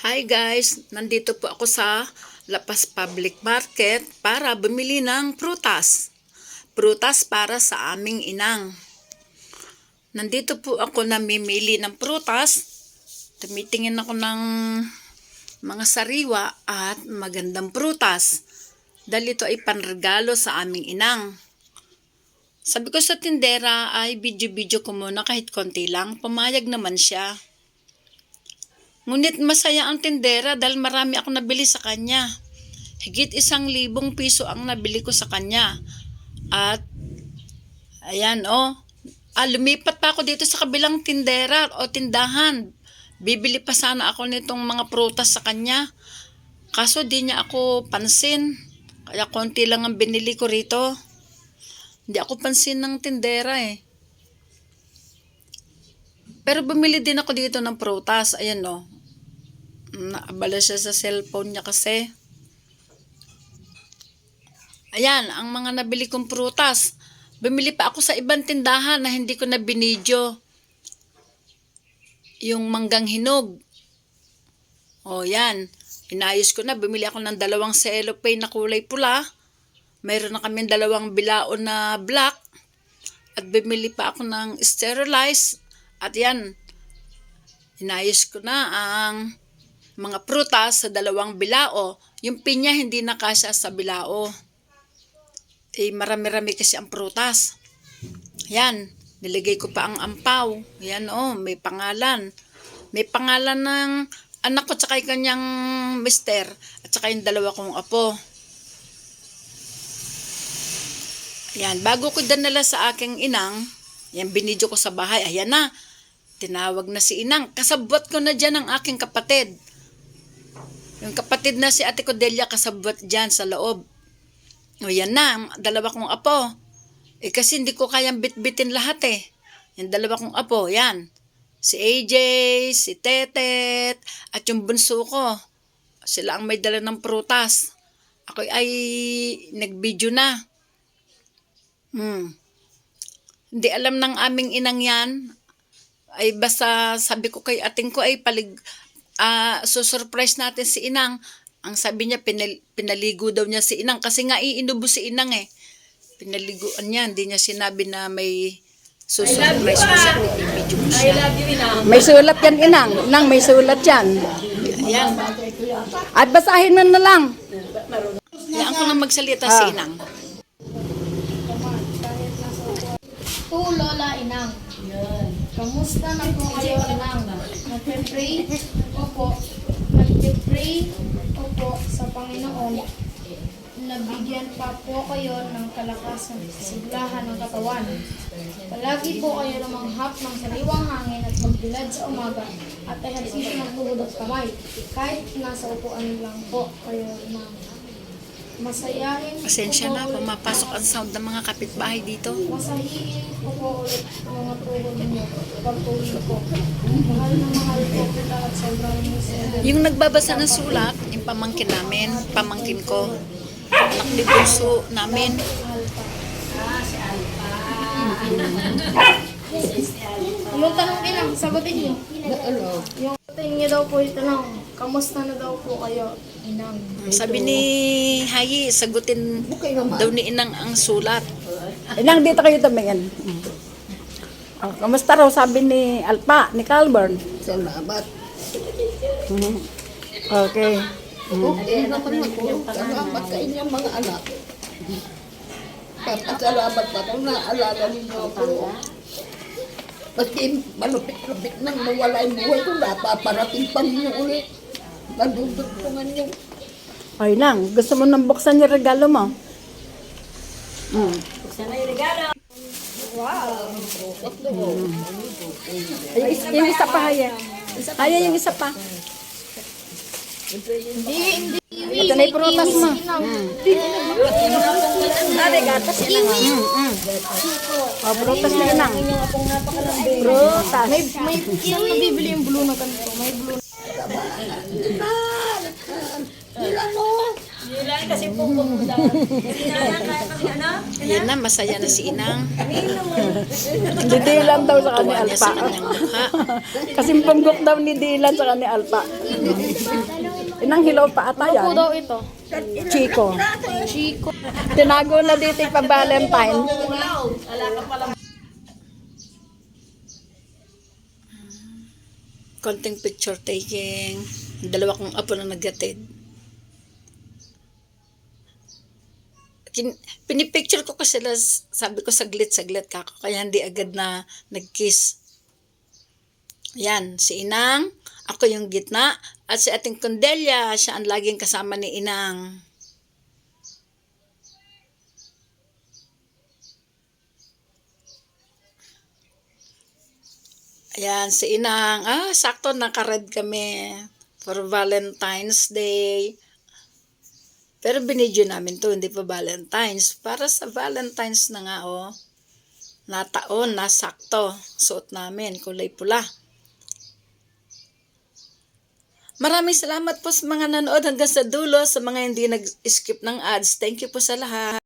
Hi guys, nandito po ako sa Lapas Public Market para bumili ng prutas. Prutas para sa aming inang. Nandito po ako namimili ng prutas. Tumitingin ako ng mga sariwa at magandang prutas. Dahil ito ay panregalo sa aming inang. Sabi ko sa tindera ay video-video ko muna kahit konti lang. Pumayag naman siya. Ngunit masaya ang tindera dahil marami akong nabili sa kanya. Higit isang libong piso ang nabili ko sa kanya. At, ayan oh, ah, lumipat pa ako dito sa kabilang tindera o tindahan. Bibili pa sana ako nitong mga prutas sa kanya. Kaso di niya ako pansin. Kaya konti lang ang binili ko rito. Hindi ako pansin ng tindera eh. Pero bumili din ako dito ng prutas. Ayan no. Naabala siya sa cellphone niya kasi. Ayan, ang mga nabili kong prutas. Bumili pa ako sa ibang tindahan na hindi ko na binidyo. Yung manggang hinog. O yan. Inayos ko na. Bumili ako ng dalawang cellophane na kulay pula. Mayroon na kami dalawang bilaon na black. At bumili pa ako ng sterilized. At yan, inayos ko na ang mga prutas sa dalawang bilao. Yung pinya hindi nakasya sa bilao. Eh, marami-rami kasi ang prutas. Yan, nilagay ko pa ang ampaw. Yan oh, may pangalan. May pangalan ng anak ko tsaka yung kanyang mister at saka yung dalawa kong apo. Yan, bago ko danala sa aking inang, yan binidyo ko sa bahay, ayan na, tinawag na si inang. Kasabot ko na dyan ang aking kapatid. Yung kapatid na si Ate Cordelia kasabot dyan sa loob. O yan na, dalawa kong apo. Eh kasi hindi ko kayang bitbitin lahat eh. Yung dalawa kong apo, yan. Si AJ, si Tetet, at yung bunso ko. Sila ang may dala ng prutas. Ako ay nag-video na. Hmm. Hindi alam ng aming inang yan. Ay basta sabi ko kay ating ko ay palig ah so-surprise natin si inang. Ang sabi niya pinal, pinaligo daw niya si inang kasi nga iinubo si inang eh. Pinaliguan niya, hindi niya sinabi na may so-surprise ko siya. I-video ko siya. May sulat yan, inang. Inang, may sulat yan. Ayan. At basahin mo na lang. Hayaan ko lang magsalita si inang. To Lola Inang. Kamusta na po kayo, Inang? Nagpe-pray opo. Nagpe-pray opo sa Panginoon. Nabigyan pa po kayo ng kalakasan, siglahan ng katawan. Palagi po kayo lumanghap ng sariwang hangin at magbilad sa umaga at ehersisyo ng tuhod at kamay. Kahit nasa upuan lang po kayo na masayahin Pasensya po na, po pumapasok ang sound ng mga kapitbahay dito. Masahihin ko po ulit ang mga tuhod ninyo pagtuloy ko. Mahal na mahal po kita at sobrang. Yung nagbabasa ng sulat, yung pamangkin namin, pamangkin ko, anak ni bunso namin. Yung tanong ilang, sagutin niyo. Yung sagutin niyo daw po yung tanong, kamusta na daw po kayo, inang? Sabi ni Hayi, sagutin daw ni Inang ang sulat. Inang, dito kayo tumingin. Oh, kamusta raw sabi ni Alpa, ni Calburn? Salamat. Mhm. Okay. Okay naman ako. Salamat sa inyong mga anak. Papasalamat ako na alala ninyo ako. Kasi malupit-lupit nang mawala yung buhay ko, napaparating pa ninyo ulit. Nadudugtungan niyo. Ay, Nang, gusto mo nang buksan yung regalo mo? Mm. Ay, yung, is- yung isa pa, Haya. Haya, yung isa pa. Hindi, hindi. Ito na yung prutas mo. Ate, gatas yan. Mm. Oh, prutas na inang. Prutas. May, may, saan nabibili yung blue na ganito? May blue na. Mo? kasi pupot mo daw. Yan na, masaya na si Inang. Ni Dylan daw sa kanya Alpa. Kasi panggok daw ni Dylan sa kanya Alpa. Inang hilaw pa ata yan. daw ito? Chico. Chico. Tinago na dito pa Valentine. Konting picture taking. Dalawa kong apo na naggatid. Kin, pinipicture ko kasi sila, sabi ko saglit-saglit kako, kaya hindi agad na nag-kiss. Yan, si Inang, ako yung gitna, at si ating Condelia, siya ang laging kasama ni Inang. Ayan, si Inang. Ah, sakto nakared kami for Valentine's Day. Pero binidyo namin to, hindi pa Valentine's. Para sa Valentine's na nga, oh. Nataon, nasakto. Suot namin, kulay pula. Maraming salamat po sa mga nanood hanggang sa dulo, sa mga hindi nag-skip ng ads. Thank you po sa lahat.